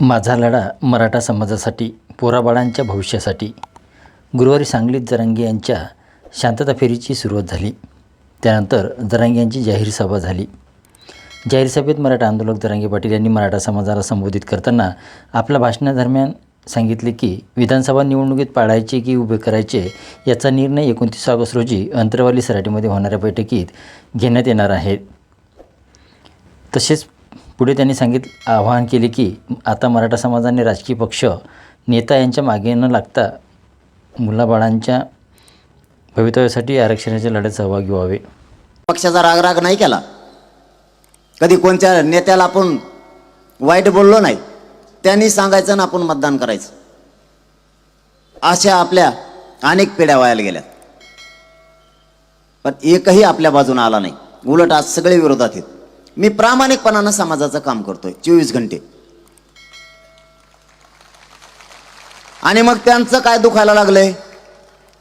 माझा लढा मराठा समाजासाठी पोराबाळांच्या भविष्यासाठी. गुरुवारी सांगलीत जरांगे यांच्या शांतता फेरीची सुरुवात झाली. त्यानंतर जरांगे यांची जाहीर सभा झाली. जाहीर सभेत मराठा आंदोलक जरांगे पाटील यांनी मराठा समाजाला संबोधित करताना आपल्या भाषणादरम्यान सांगितले की विधानसभा निवडणुकीत पाळायचे की उभे करायचे याचा निर्णय एकोणतीस ऑगस्ट रोजी अंतरवाली सराटीमध्ये होणाऱ्या बैठकीत घेण्यात येणार आहे. तसेच पुढे त्यांनी सांगित आवाहन केले की आता मराठा समाजाने राजकीय पक्ष नेता यांच्या मागे न लागता मुलाबाळांच्या भवितव्यासाठी आरक्षणाच्या लढ्यात सहभागी व्हावे. पक्षाचा रागराग नाही केला. कधी कोणत्या नेत्याला आपण वाईट बोललो नाही त्यांनी सांगायचं ना आपण मतदान करायचं. अशा आपल्या अनेक पिढ्या व्हायला गेल्या पण एकही आपल्या बाजूने आला नाही. उलट आज सगळे विरोधात आहेत. मी प्रामाणिकपणानं समाजाचं काम करतोय चोवीस घंटे. आणि मग त्यांचं काय दुखायला लागलंय?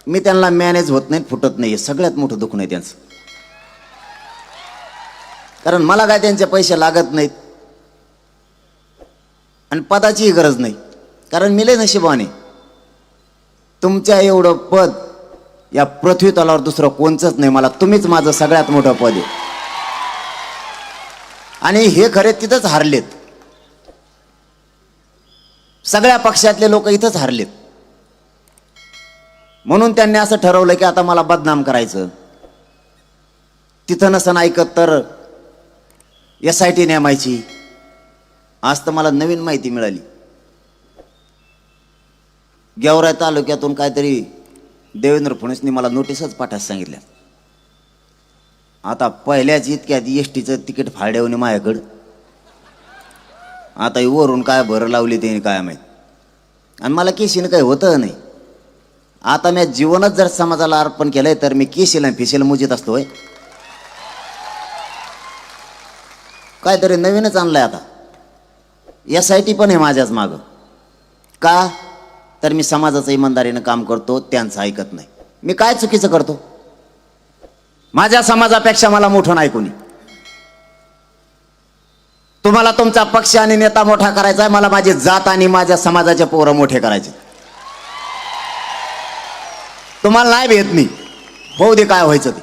मी त्यांना मॅनेज होत नाही फुटत नाही सगळ्यात मोठं दुःख नाही त्यांचं. कारण मला काय त्यांचे पैसे लागत नाहीत. आणि पदाचीही गरज नाही. कारण मिले नशिबाने. तुमच्या एवढं पद या पृथ्वी तलावर दुसरं कोणचंच नाही. मला तुम्हीच माझं सगळ्यात मोठं पद आहे. आणि हे खरे तिथंच हारलेत. सगळ्या पक्षातले लोक इथंच हारलेत. म्हणून त्यांनी असं ठरवलं की आता मला बदनाम करायचं. तिथं नसन ऐकत तर एस आय टी नेमायची. आज तर मला नवीन माहिती मिळाली. गेवराय तालुक्यातून काहीतरी देवेंद्र फडणवीसनी मला नोटीसच पाठायला सांगितल्या आता पहिल्याच इतक्यात एस टीचं तिकीट फाड्यावणे माझ्याकडं. आता वरून काय भरं लावली ते काय माहीत. आणि मला केशीनं काही होतं नाही. आता मी जीवनच जर समाजाला अर्पण केलंय तर मी केशीला फिशीला मुजीत असतोय. काहीतरी नवीनच आणलंय आता. एस आय टी पण आहे माझ्याच मागं. का? तर मी समाजाचं इमानदारीनं काम करतो त्यांचं ऐकत नाही. मी काय चुकीचं करतो? माझ्या समाजापेक्षा मला मोठं नाही कोणी. तुम्हाला तुमचा पक्ष आणि नेता मोठा करायचा आहे मला माझी जात आणि माझ्या समाजाचे पोरं मोठे करायचे. तुम्हाला नाही भेट मी. होऊ दे काय व्हायचं ते.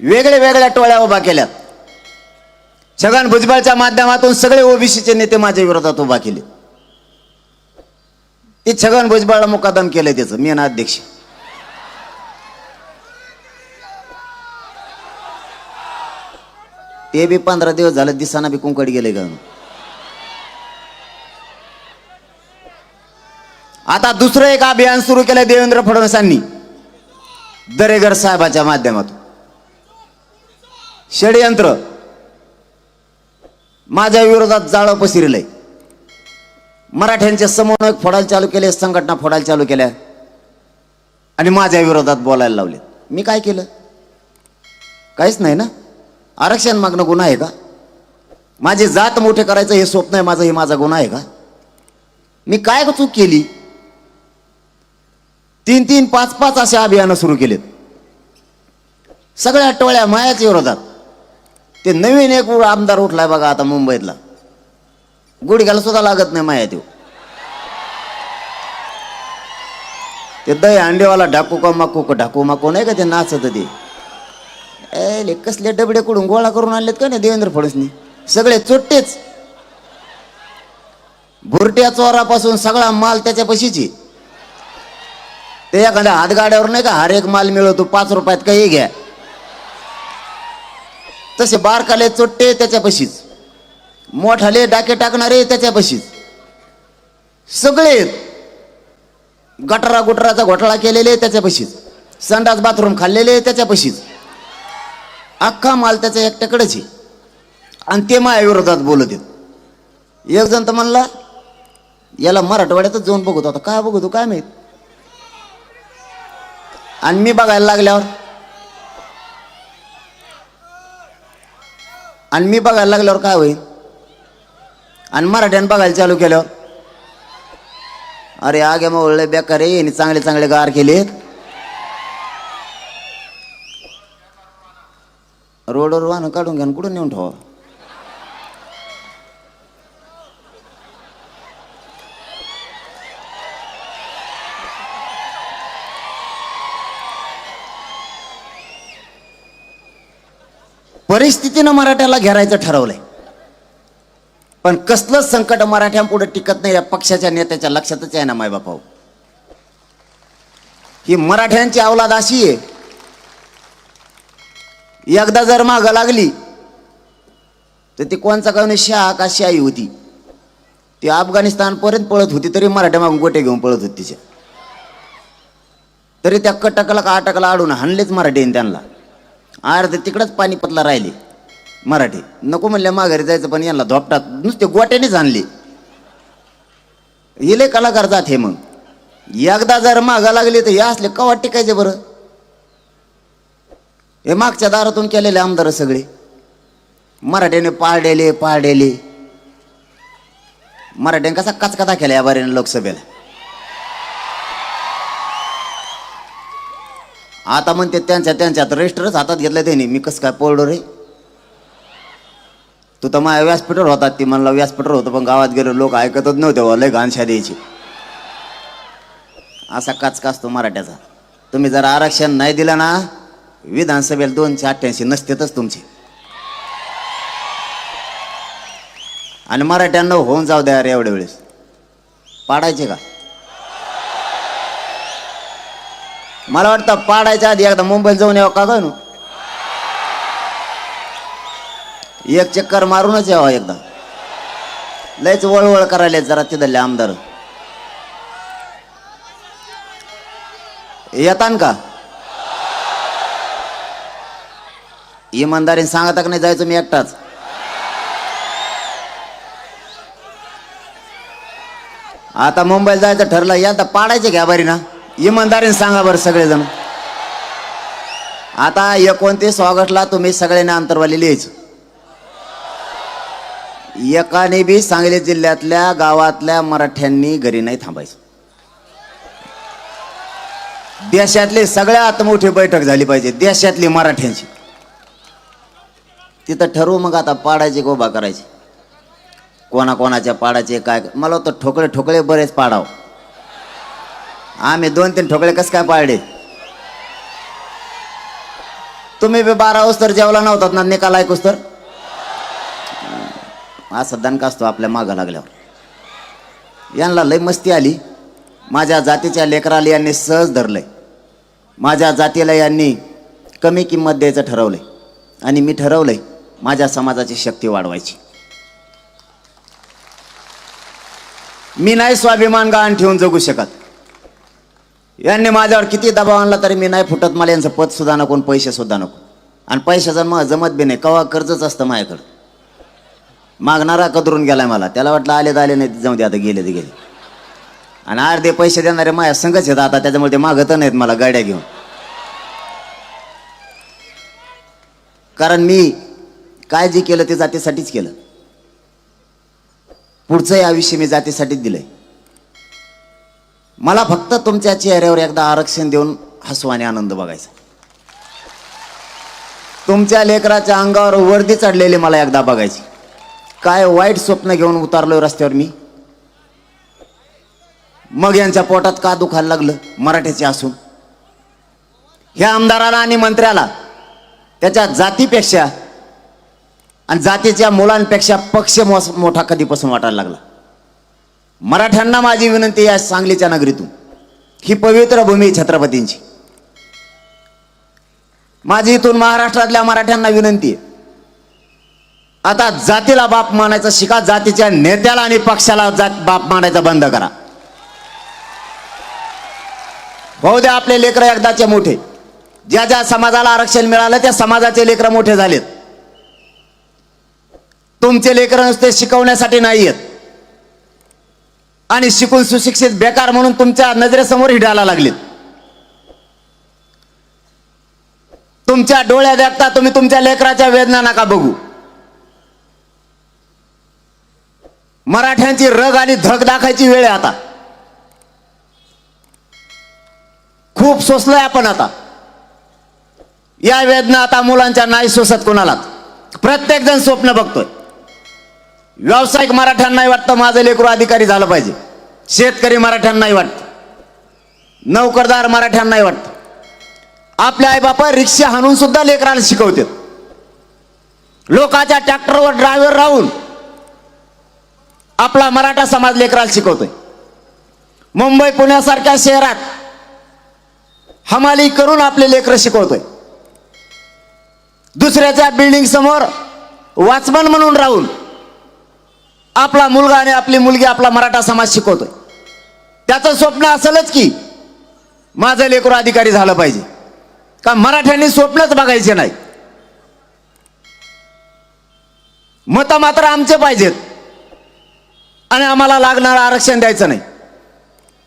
वेगळे वेगळ्या टोळ्या उभा केल्यात. छगन भुजबळच्या माध्यमातून सगळे ओबीसीचे नेते माझ्या विरोधात उभा केले. ते छगन भुजबळला मुकादम केलंय त्याचं मी ना अध्यक्ष. ते बी पंधरा दिवस झाले दिसाना बी कुंकड गेले ग. आता दुसरं एक अभियान सुरू केलं देवेंद्र फडणवीसांनी दरेगर साहेबाच्या माध्यमातून. षडयंत्र. माझ्या विरोधात जाळं पसरलंय. मराठ्यांचे समन्वयक फोडायला चालू केले संघटना फोडायला चालू केल्या. आणि माझ्या विरोधात बोलायला लावले मी काय केलं? काहीच नाही ना? आरक्षण मागणं गुन्हा आहे का? माझे जात मोठे करायचं हे स्वप्न आहे माझं हे माझा गुन्हा आहे का? मी काय चूक केली? तीन तीन पाच पाच असे अभियानं सुरू केलेत. सगळ्या टोळ्या मायाच्या विरोधात. ते नवीन एक आमदार उठलाय बघा आता मुंबईतला. गुडघ्याला सुद्धा लागत नाही माया देऊ ते दही अंडेवाला ढाकू का माकू का ढाकू माकू नाही का ते नाचत ते? ए कसले डबडे कडून गोळा करून आणलेत का नाही देवेंद्र फडणवीसनी? सगळे चोट्टेच. भुरट्या चोरापासून सगळा माल त्याच्या पशीची. ते एखाद्या हातगाड्यावर नाही का हर एक माल मिळवतो पाच रुपयात काही घ्या. तसे बारकाले चोट्टे त्याच्यापाशीच मोठाले डाके टाकणारे त्याच्यापाशीच सगळे गटरा गुटराचा घोटाळा केलेले त्याच्यापाशीच संडास बाथरूम खाल्लेले त्याच्यापाशीच अख्खा माल त्याचा एकट्याकडेच आहे. आणि ते माझ्या विरोधात बोलत आहेत. एक जण तर म्हणला याला मराठवाड्यातच जाऊन बघतो आता. काय बघतो काय माहीत? आणि मी बघायला लागल्यावर आणि मी बघायला लागल्यावर काय होईल? आणि मराठ्यानं बघायला चालू केल्यावर अरे आगे मग बेकार आहे यांनी चांगले चांगले गार केलेत. रोडवर वाहनं काढून घ्या कुठून नेऊन ठेवा. परिस्थितीनं मराठ्याला घेरायचं ठरवलंय. पण कसलंच संकट मराठ्यांपुढे टिकत नाही या पक्षाच्या नेत्याच्या लक्षातच आहे ना मायबापाऊ ही मराठ्यांची अवलाद अशी आहे एकदा जर माग लागली तर ती कोणचा काही शाह का शाही होती. ती अफगाणिस्तानपर्यंत पळत होती तरी मराठ्या मागून गोटे घेऊन पळत होती तिच्या. तरी त्या कटकला का अटकला आडून हाणलेच मराठीने त्यांना. अर्धे तिकडंच पाणीपतला राहिले मराठी. नको म्हणल्या माघारी जायचं पण यांना धोपटात नुसते गोट्यानेच आणले येले कलाकार जात हे मग. एकदा जर मागा लागले तर हे असले कवा टिकायचे बरं? हे मागच्या दारातून केलेले आमदार सगळे. मराठ्याने पाळडेले पाळडेले मराठ्याने कसा कचकथा केला या बारीने लोकसभेला. आता म्हणते त्यांच्या त्यांच्यात रजिस्टरच हातात घेतलं त्यांनी. मी कसं काय पोरडो रे? तू तर माझ्या व्यासपीठावर होतात ती म्हणला व्यासपीठावर होतं पण गावात गेलो लोक ऐकतच नव्हते लय घाणशा द्यायची. असा काचका असतो मराठ्याचा. तुम्ही जर आरक्षण नाही दिलं ना विधानसभेला दोनशे अठ्ठ्याऐंशी नसतेतच तुमचे. आणि मराठ्यांना होऊन जाऊ द्या रे एवढ्या वेळेस. पाडायचे का? मला वाटतं पाडायच्या आधी एकदा मुंबईला जाऊन यावं का गं एक चक्कर मारूनच यावं एकदा. लयच वळवळ करायला जरा तिथले आमदार. येतान का? इमानदारीने सांगता का नाही जायचं मी एकटाच? आता मुंबईला जायचं ठरलं या तर पाडायचे घ्या बरी ना? इमानदारीने सांगा बरं सगळेजण. आता एकोणतीस ऑगस्टला तुम्ही सगळ्यांनी अंतरवाली लिहायचं. एकाने बी सांगली जिल्ह्यातल्या गावातल्या मराठ्यांनी घरी नाही थांबायचं. देशातली सगळ्यात मोठी बैठक झाली पाहिजे देशातली मराठ्यांची. तिथं ठरवू मग आता पाडायचे गोबा करायचे? कोणाकोणाच्या पाडाचे काय? मला तर ठोकळे ठोकळे बरेच पाडाव. आम्ही दोन तीन ठोकळे कसं काय पाडले? तुम्ही बी बारा तर जेवला नव्हतात ना निकाल ऐकूस तर? असा दणका असतो आपल्या मागं लागल्यावर. यांना लय मस्ती आली. माझ्या जातीच्या लेकराला यांनी सहज धरलंय. माझ्या जातीला यांनी कमी किंमत द्यायचं ठरवलंय. आणि मी ठरवलंय माझ्या समाजाची शक्ती वाढवायची. मी नाही स्वाभिमान गहाण ठेवून जगू शकत. यांनी माझ्यावर किती दबाव आणला तरी मी नाही फुटत. मला यांचं पद सुद्धा नको आणि पैसे सुद्धा नको. आणि पैशाचं मग जमत बी नाही कवा कर्जच असतं माझ्याकडं. मागणारा कदरून गेलाय मला. त्याला वाटलं आले तर आले नाही जाऊ दे आता गेले ते गेले आणि अर्धे पैसे देणारे माझ्या संघच येतात आता त्याच्यामुळे ते मागत नाहीत मला गाड्या घेऊन. कारण मी काय जे केलं ते जातीसाठीच केलं. पुढचंही आयुष्य मी जातीसाठीच दिलंय. मला फक्त तुमच्या चेहऱ्यावर एकदा आरक्षण देऊन हसू आणि आनंद बघायचा. तुमच्या लेकराच्या अंगावर वर्दी चढलेली मला एकदा बघायची. काय वाईट स्वप्न घेऊन उतारलोय रस्त्यावर मी. मग यांच्या पोटात का दुखायला लागलं? मराठ्याचे असून. ह्या आमदाराला आणि मंत्र्याला त्याच्या जातीपेक्षा आणि जातीच्या मुलांपेक्षा पक्ष मोस- मोठा कधीपासून वाटायला लागला. मराठ्यांना माझी विनंती आहे सांगलीच्या नगरीतून. ही पवित्र भूमी छत्रपतींची. माझी इथून महाराष्ट्रातल्या मराठ्यांना विनंती आहे. आता जातीला बाप मानायचं शिका जातीच्या नेत्याला आणि पक्षाला जात बाप मानायचा बंद करा. होऊ द्या आपले लेकरं एकदाचे मोठे. ज्या ज्या समाजाला आरक्षण मिळालं त्या समाजाचे लेकरं मोठे झालेत. तुमचे लेकर नुसते शिकवण्यासाठी नाही आहेत आणि शिकून सुशिक्षित बेकार म्हणून तुमच्या नजरेसमोर हिडायला लागलेत. तुमच्या डोळ्या देखता तुम्ही तुमच्या लेकराच्या वेदना नका बघू. मराठ्यांची रग आणि धग दाखायची वेळ आहे आता. खूप सोसलोय आपण आता. या वेदना आता मुलांच्या नाही सोसत कोणाला प्रत्येक जण स्वप्न बघतोय. व्यावसायिक मराठ्यांनाही वाटतं माझं लेकरू अधिकारी झालं पाहिजे. शेतकरी मराठ्यांनाही वाटतं. नोकरदार मराठ्यांनाही वाटतं. आपले आईबापा रिक्षा हाणून सुद्धा लेकराला शिकवतात. लोकाच्या ट्रॅक्टरवर ड्रायव्हर राहून आपला मराठा समाज लेकराला शिकवतोय. मुंबई पुण्यासारख्या शहरात हमाली करून आपले लेकरं शिकवतोय. दुसऱ्याच्या बिल्डिंग समोर वाचमन म्हणून राहून आपला मुलगा आणि आपली मुलगी आपला मराठा समाज शिकवतोय. त्याचं स्वप्न असेलच की माझं लेकरू अधिकारी झालं पाहिजे. का मराठ्यांनी स्वप्नच बघायचे नाही. मतं मात्र आमचे पाहिजेत. आणि आम्हाला लागणारं आरक्षण द्यायचं नाही.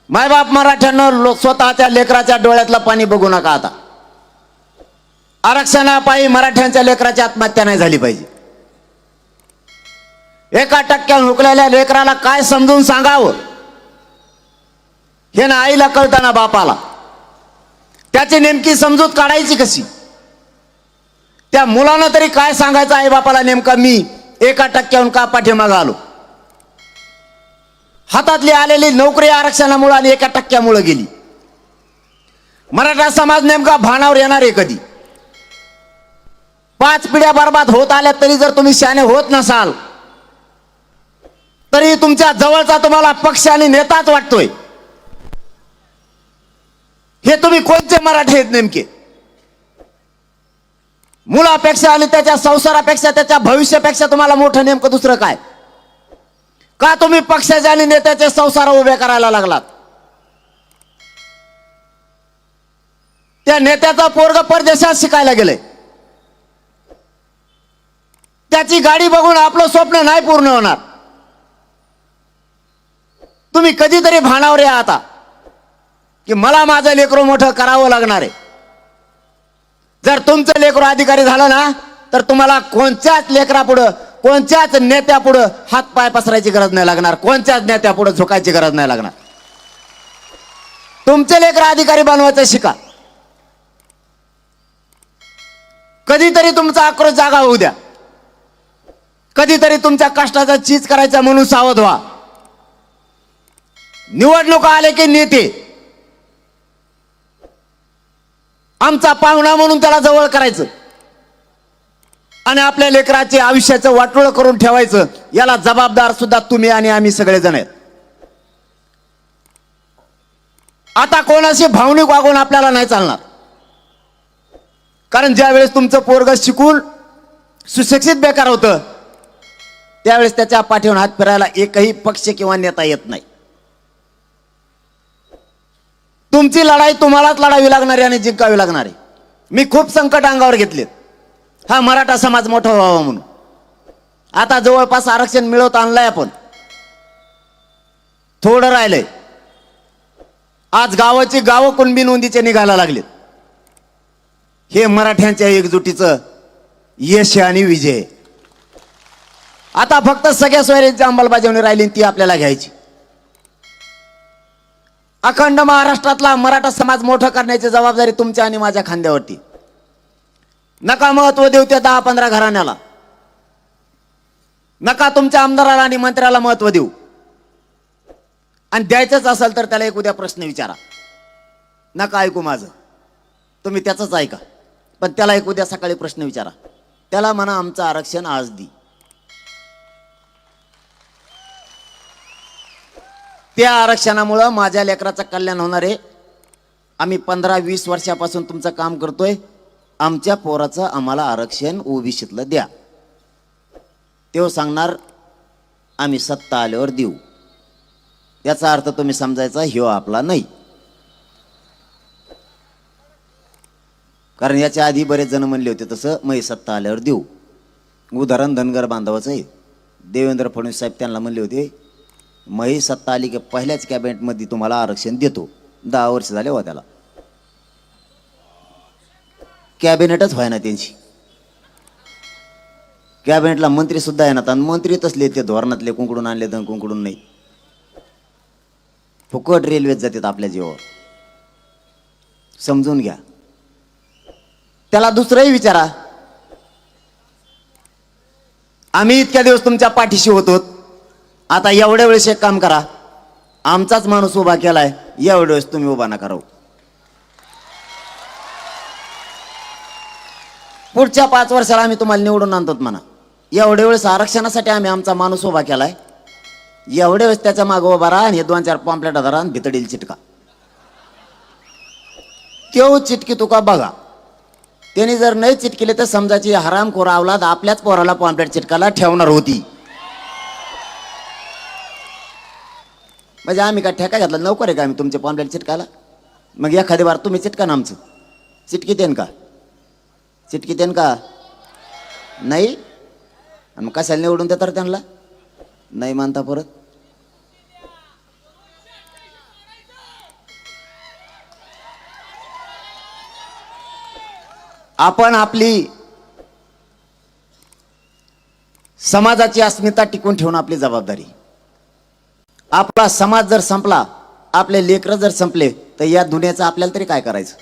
मायबाप मराठ्यांना लोक स्वतःच्या लेकराच्या डोळ्यातलं पाणी बघू नका आता. आरक्षणापायी मराठ्यांच्या लेकराची आत्महत्या नाही झाली पाहिजे. एका टक्क्यावर हुकलेल्या लेकराला काय समजून सांगावं? हे ना आईला कळतं ना बापाला. त्याची नेमकी समजूत काढायची कशी? त्या मुलानं तरी काय सांगायचं आई बापाला नेमका? मी एका टक्क्याहून का पाठीमागं आलो? हातातली आलेली नोकरी आरक्षणामुळे आणि एका टक्क्यामुळे गेली. मराठा समाज नेमका भानावर येणार आहे कधी? पाच पिढ्या बर्बाद होत आल्या तरी जर तुम्ही शाने होत नसाल तरी तुमच्या जवळचा तुम्हाला पक्ष आणि नेताच वाटतोय. हे तुम्ही कोणते मराठी आहेत नेमके? मुलापेक्षा आणि त्याच्या संसारापेक्षा त्याच्या भविष्यापेक्षा तुम्हाला मोठं नेमकं दुसरं काय? का तुम्ही पक्षाचे आणि नेत्याचे संसार उभे करायला लागलात? त्या नेत्याचा पोरग परदेशात शिकायला गेलंय. त्याची गाडी बघून आपलं स्वप्न नाही पूर्ण होणार. तुम्ही कधीतरी भानावर या आता. की मला माझं लेकरू मोठं करावं लागणार आहे. जर तुमचं लेकरू अधिकारी झालं ना तर तुम्हाला कोणत्याच लेकरापुढं कोणत्याच नेत्यापुढं हात पाय पसरायची गरज नाही लागणार. कोणत्याच नेत्यापुढं झुकायची गरज नाही लागणार. तुमचे लेकर अधिकारी बनवायचं शिका. कधीतरी तुमचा आक्रोश जागा होऊ द्या. कधीतरी तुमच्या कष्टाचा चीज करायचा म्हणून सावध व्हा. निवडणुका आले की नेते. आमचा पाहुणा म्हणून त्याला जवळ करायचं. आणि आपल्या लेकराचे आयुष्याचं वाटोळ करून ठेवायचं. याला जबाबदार सुद्धा तुम्ही आणि आम्ही सगळेजण आहेत. आता कोणाशी भावनिक वागून आपल्याला नाही चालणार. कारण ज्यावेळेस तुमचं पोरग शिकून सुशिक्षित बेकार होतं त्यावेळेस त्याच्या पाठीवर हात फिरायला एकही पक्ष किंवा नेता येत नाही. तुमची लढाई तुम्हालाच लढावी लागणार आहे आणि जिंकावी लागणार. आहे मी खूप संकट अंगावर घेतलेत. हा मराठा समाज मोठा व्हावा म्हणून. आता जवळपास आरक्षण मिळवत आणलंय आपण. थोडं राहिलंय. आज गावाची गावं कुणबी नोंदीचे निघायला लागलेत. हे मराठ्यांच्या एकजुटीचं यश आणि विजय आता फक्त सगळ्या सोयऱ्यांची अंमलबजावणी राहिली ती आपल्याला घ्यायची. अखंड महाराष्ट्रातला मराठा समाज मोठा करण्याची जबाबदारी तुमच्या आणि माझ्या खांद्यावरती. नका महत्त्व देऊ त्या दहा पंधरा घराण्याला. नका तुमच्या आमदाराला आणि मंत्र्याला महत्त्व देऊ. आणि द्यायचंच असेल तर त्याला एक उद्या प्रश्न विचारा. नका ऐकू माझं. तुम्ही त्याचंच ऐका. पण त्याला एक उद्या सकाळी प्रश्न विचारा. त्याला म्हणा आमचं आरक्षण आज दी. त्या आरक्षणामुळं माझ्या लेकराचं कल्याण होणार आहे. आम्ही पंधरा वीस वर्षापासून तुमचं काम करतोय. आमच्या पोराचं आम्हाला आरक्षण ओबीसीतलं द्या. तेव्हा सांगणार आम्ही सत्ता आल्यावर देऊ. याचा अर्थ तुम्ही समजायचा ह्यो आपला नाही. कारण याच्या आधी बरेच जण म्हणले होते तसं मै सत्ता आल्यावर देऊ. उदाहरण धनगर बांधवाचं आहे. देवेंद्र फडणवीस साहेब त्यांना म्हणले होते मै सत्ता आली की पहिल्याच कॅबिनेटमध्ये तुम्हाला आरक्षण देतो. दहा वर्ष झाले हो त्याला. कॅबिनेटच व्हायना त्यांची. कॅबिनेटला मंत्री सुद्धा येणार आणि मंत्री तसले ते धोरणातले कुंकडून आणले तर कुंकडून नाही. फुकट रेल्वेत जातात आपल्या जीवावर. समजून घ्या. त्याला दुसरंही विचारा. आम्ही इतक्या दिवस तुमच्या पाठीशी होतो आता एवढ्या वेळेस एक काम करा. आमचाच माणूस उभा केलाय एवढ्या वेळेस तुम्ही उभा नका पुढच्या पाच वर्षाला आम्ही तुम्हाला निवडून आणतो म्हणा. एवढ्या वेळेस आरक्षणासाठी आम्ही आमचा माणूस उभा केलाय. एवढ्या वेळेस त्याच्या मागं उभा राहा आणि हे दोन चार पॉम्पलेट धरा आणि भितडील चिटका. तो चिटकी तुका बघा. त्याने जर नाही चिटकिले तर समजाची हरामखोर आवलाद आपल्याच पोराला पॉम्पलेट चिटकाला ठेवणार होती. म्हणजे आम्ही काय ठेका घातला? नोकर आहे का आम्ही तुमच्या पॉम्पलेट चिटकाला मग एखादी बार तुम्ही चिटका ना आमचं. चिटकी देन का? चिटकी देन का? नाही? आणि मग कशाला निवडून देतात त्यांना? नाही मानता परत. आपण आपली समाजाची अस्मिता टिकून ठेवणं आपली जबाबदारी. आपला समाज जर संपला आपले लेकरं जर संपले तर या दुनियाचं आपल्याला तरी काय करायचं?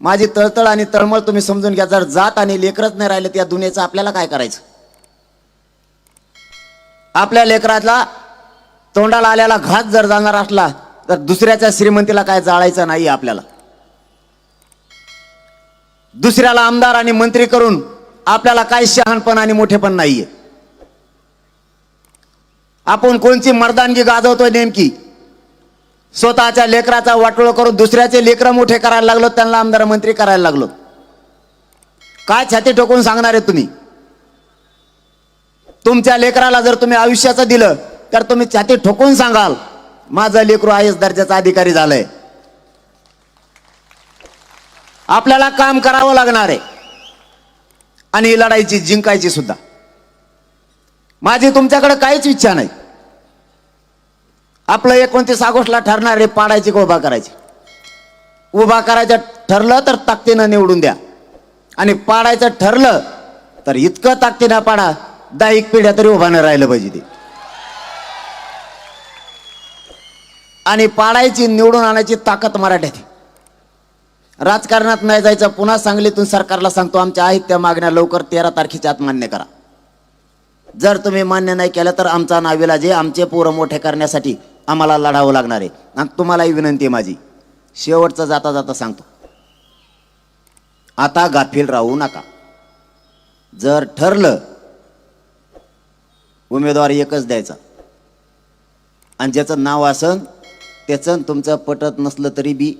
माझी तळतळ आणि तळमळ तुम्ही समजून घ्या जर जात आणि लेकरच नाही राहिले तर या दुनियेचं आपल्याला काय करायचं? आपल्या लेकरातला तोंडाला आलेला घात जर जाणार असला तर दुसऱ्याच्या श्रीमंतीला काय जाळायचं नाही आपल्याला? दुसऱ्याला आमदार आणि मंत्री करून आपल्याला काही शहाणपण आणि मोठेपण नाहीये. आपण कोणची मर्दानगी गाजवतोय नेमकी? स्वतःच्या लेकराचा वाटोळ करून दुसऱ्याचे लेकरं मोठे करायला लागलो त्यांना आमदार मंत्री करायला लागलो. काय छाती ठोकून सांगणार आहे तुम्ही? तुमच्या लेकराला जर तुम्ही आयुष्याचं दिलं तर तुम्ही छाती ठोकून सांगाल माझं लेकरू आय एस दर्जाचा अधिकारी झालंय. आपल्याला काम करावं लागणार आहे. आणि ही लढाईची जिंकायची सुद्धा. माझी तुमच्याकडे काहीच इच्छा नाही. आपलं एकोणतीस ऑगस्टला ठरणार रे पाडायची का उभा करायची? उभा करायचं ठरलं तर ताकदीनं निवडून द्या. आणि पाडायचं ठरलं तर इतकं ताकदीनं पाडा दाईक पिढ्या तरी उभानं राहिलं पाहिजे ते. आणि पाडायची निवडून आणायची ताकद मराठ्यात राजकारणात नाही जायचं पुन्हा सांगलीतून सरकारला सांगतो आमच्या आहेत त्या मागण्या लवकर तेरा तारखेच्या आत मान्य करा. जर तुम्ही मान्य नाही केलं तर आमचा नाविला जे आमचे पोरं मोठे करण्यासाठी आम्हाला लढावं लागणार आहे. आणि तुम्हालाही विनंती आहे माझी. शेवटचं जाता जाता सांगतो. आता गाफील राहू नका. जर ठरलं उमेदवार एकच द्यायचा. आणि ज्याचं नाव असन त्याचं तुमचं पटत नसलं तरी बी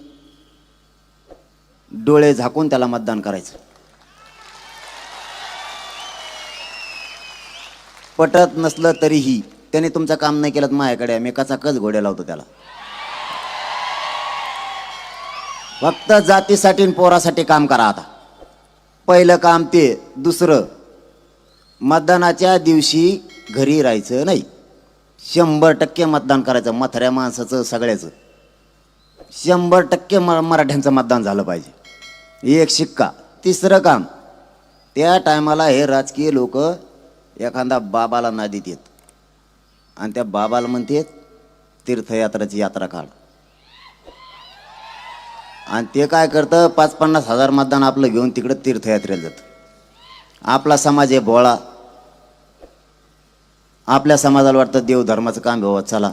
डोळे झाकून त्याला मतदान करायचं. पटत नसलं तरीही त्याने तुमचं काम नाही केलं तर माझ्याकडे मी कचा कच घोड्या लावतो त्याला? फक्त जातीसाठी आणि पोरासाठी काम करा आता. पहिलं काम ते दुसरं मतदानाच्या दिवशी घरी राहायचं नाही. शंभर टक्के मतदान करायचं मथऱ्या माणसाचं सगळ्याचं. शंभर टक्के म मराठ्यांचं मतदान झालं पाहिजे. एक शिक्का. तिसरं काम त्या टायमाला हे राजकीय लोक एखादा बाबाला नादीत येत आणि त्या बाबाला म्हणतात तीर्थयात्राची यात्रा काढ. आणि ते काय करतं पाच पन्नास हजार मतदान आपलं घेऊन तिकडं तीर्थयात्रेला जातं. आपला समाज आहे भोळा. आपल्या समाजाला वाटतं देव धर्माचं काम व्हावं हो, चला.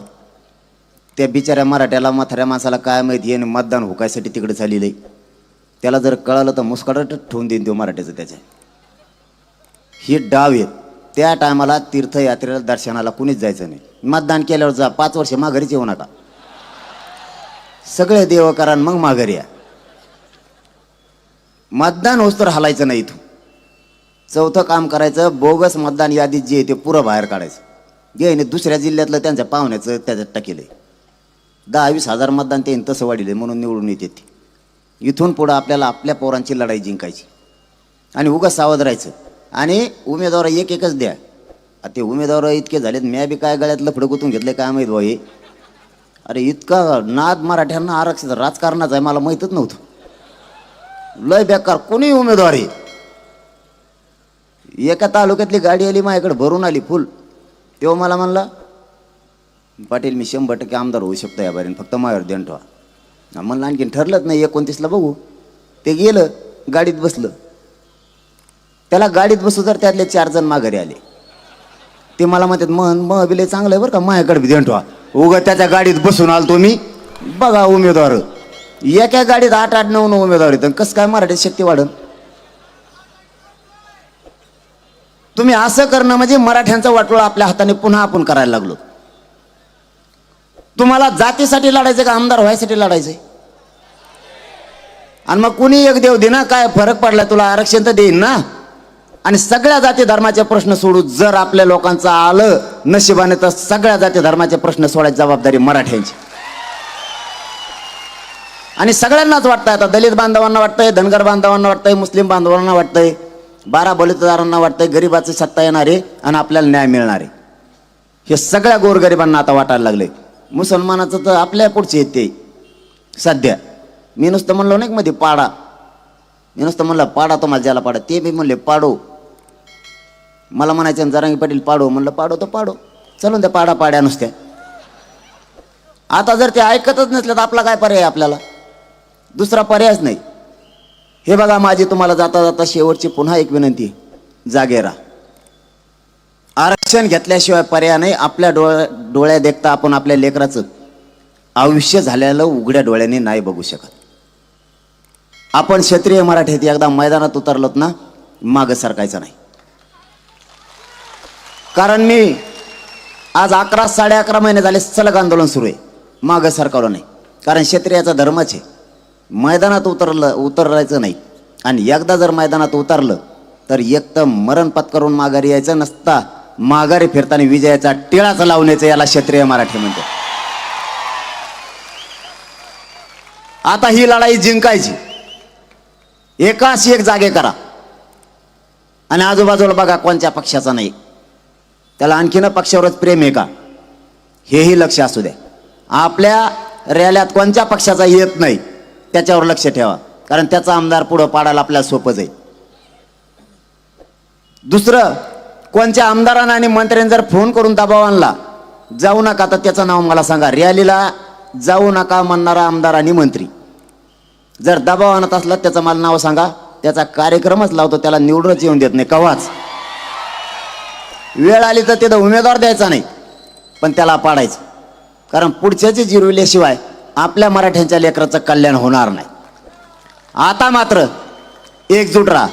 त्या बिचाऱ्या मराठ्याला म्हाताऱ्या माणसाला काय माहिती आहे मतदान हुकायसाठी तिकडे चाललेलं आहे. त्याला जर कळालं तर मुस्काटच ठेवून देईन देव मराठ्याचं त्याच्या. ही डाव आहेत. त्या टायमाला तीर्थयात्रेला दर्शनाला कुणीच जायचं नाही. मतदान केल्यावर जा पाच वर्ष माघारीच येऊ नका. सगळे देव करा मग माघारी या. मतदान होस तर हलायचं नाही इथून. चौथं काम करायचं बोगस मतदान यादीत जे आहे ते पुरं बाहेर काढायचं. जे आहे दुसऱ्या जिल्ह्यातलं त्यांच्या पाहुण्याचं त्याच्यात टाकेलंय. दहा वीस हजार मतदान ते तसं वाढले म्हणून निवडून येते इथून पुढं आपल्याला आपल्या पोरांची लढाई जिंकायची. आणि उगाच सावध राहायचं. आणि उमेदवार एक एकच द्या. आता ते उमेदवार इतके झालेत म्या बी काय गळ्यातलं लफडं गुतून घेतलं काय माहीत भाई हे अरे इतका नाद मराठ्यांना आरक्षित राजकारणाचा आहे मला माहीतच नव्हतं. लय बेकार कोणी उमेदवार आहे? एका तालुक्यातली गाडी आली माझ्याकडे भरून आली फुल. तेव्हा मला म्हणला पाटील मी शंभर टक्के आमदार होऊ शकतो या बारीन फक्त माझ्यावर देण ठेवा. म्हणलं आणखीन ठरलंच नाही एकोणतीसला बघू. ते गेलं गाडीत बसलं. त्याला गाडीत बसू तर त्यातले चार जण माघारी आले. ते मला म्हणतात मन मग बिले चांगलं आहे बरं का माझ्याकडे बी देण उगा त्याच्या गाडीत बसून आलो तुम्ही बघा उमेदवार. एका गाडीत आठ आठ नऊ नऊ उमेदवार येतं कसं काय मराठी शक्ती वाढन? तुम्ही असं करणं म्हणजे मराठ्यांचा वाटोळा आपल्या हाताने पुन्हा आपण करायला लागलो. तुम्हाला जातीसाठी लढायचं का आमदार व्हायसाठी लढायचंय? आणि मग कुणी एक देव दे ना काय फरक पडला? तुला आरक्षण तर देईन ना. आणि सगळ्या जाती धर्माचे प्रश्न सोडू जर आपल्या लोकांचं आलं नशिबाने तर सगळ्या जाती धर्माचे प्रश्न सोडायची जबाबदारी मराठ्यांची. आणि सगळ्यांनाच वाटतं आता दलित बांधवांना वाटतंय धनगर बांधवांना वाटतंय मुस्लिम बांधवांना वाटतंय बारा बलितदारांना वाटतंय गरिबाची सत्ता येणार आहे आणि आपल्याला न्याय मिळणार. आहे हे सगळ्या गोरगरिबांना आता वाटायला लागले मुसलमानाचं तर आपल्या पुढचे येते सध्या. मी नुसतं म्हणलो नाही मध्ये पाडा? मी नुसतं म्हणलं पाडा तुम्हाला ज्याला पाडा ते बी म्हणले पाडो. मला म्हणायचं जरांगी पाटील पाडो. म्हणलं पाडो तर पाडो. चलून त्या पाडा पाड्या नुसत्या. आता जर ते ऐकतच नसले तर आपला काय पर्याय आपल्याला? दुसरा पर्यायच नाही. हे बघा माझी तुम्हाला जाता जाता शेवटची पुन्हा एक विनंती. जागेरा. आरक्षण घेतल्याशिवाय पर्याय नाही. आपल्या डोळ्या डोळ्या देखता आपण आपल्या लेकराचं आयुष्य झालेलं उघड्या डोळ्याने नाही बघू शकत. आपण क्षेत्रीय मराठीत एकदा मैदानात उतरलोत ना मागं सरकायचं नाही. कारण मी आज अकरा साडे अकरा महिने झाले सलग आंदोलन सुरू आहे. मागं सरकारलं नाही. कारण क्षेत्रियाचा धर्मच आहे. मैदानात उतरलं उतरायचं नाही. आणि एकदा जर मैदानात उतरलं तर एक तर मरण पत्करून माघारी यायचं नसता माघारी फिरताना विजयाचा टिळाच लावण्याचं याला क्षेत्रीय मराठी म्हणते आता ही लढाई जिंकायची. एकाच एक जागे करा. आणि आजूबाजूला बघा कोणत्या पक्षाचा नाही. त्याला आणखीन पक्षावरच प्रेम आहे का? हेही लक्ष असू द्या आपल्या रॅल्यात कोणत्या पक्षाचा येत नाही त्याच्यावर लक्ष ठेवा. कारण त्याचा आमदार पुढं पाडायला आपल्याला सोपं जाईल दुसरं कोणत्या आमदारांना आणि मंत्र्यांनी जर फोन करून दबाव आणला जाऊ नका तर त्याचं नाव मला सांगा. रॅलीला जाऊ नका म्हणणारा आमदार आणि मंत्री. जर दबाव आणत असला त्याचं मला नाव सांगा. त्याचा कार्यक्रमच लावतो त्याला निवडूनच येऊन देत नाही. कवाच? वेळ आली तर तिथं उमेदवार द्यायचा नाही. पण त्याला पाडायचं. कारण पुढच्याचे जिरविल्याशिवाय आपल्या मराठ्यांच्या लेकराचं कल्याण होणार नाही. आता मात्र एकजूट राहा.